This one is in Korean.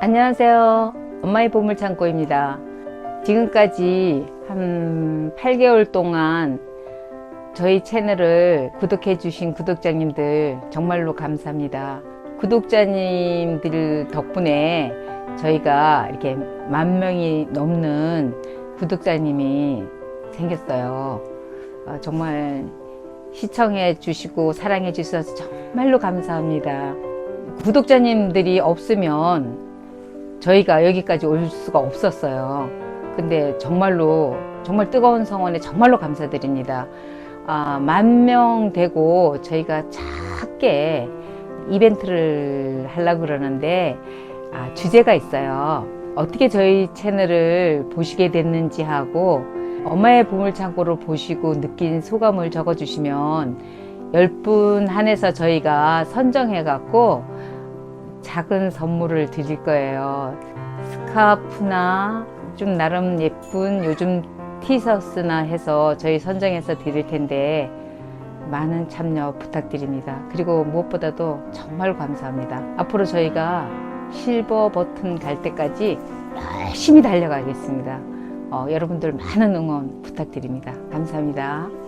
안녕하세요. 엄마의 보물창고입니다. 지금까지 한 8개월 동안 저희 채널을 구독해 주신 구독자님들 정말로 감사합니다. 구독자님들 덕분에 저희가 이렇게 만 명이 넘는 구독자님이 생겼어요. 어, 정말 시청해 주시고 사랑해 주셔서 정말로 감사합니다. 구독자님들이 없으면 저희가 여기까지 올 수가 없었어요. 근데 정말로 정말 뜨거운 성원에 정말로 감사드립니다. 아, 만명 되고 저희가 작게 이벤트를 하려고 그러는데 아, 주제가 있어요. 어떻게 저희 채널을 보시게 됐는지 하고 엄마의 보물창고를 보시고 느낀 소감을 적어주시면 10분 한해서 저희가 선정해갖고 작은 선물을 드릴 거예요. 스카프나 좀 나름 예쁜 요즘 티셔츠나 해서 저희 선정해서 드릴 텐데 많은 참여 부탁드립니다. 그리고 무엇보다도 정말 감사합니다. 앞으로 저희가 실버 버튼 갈 때까지 열심히 달려가겠습니다. 어, 여러분들 많은 응원 부탁드립니다. 감사합니다.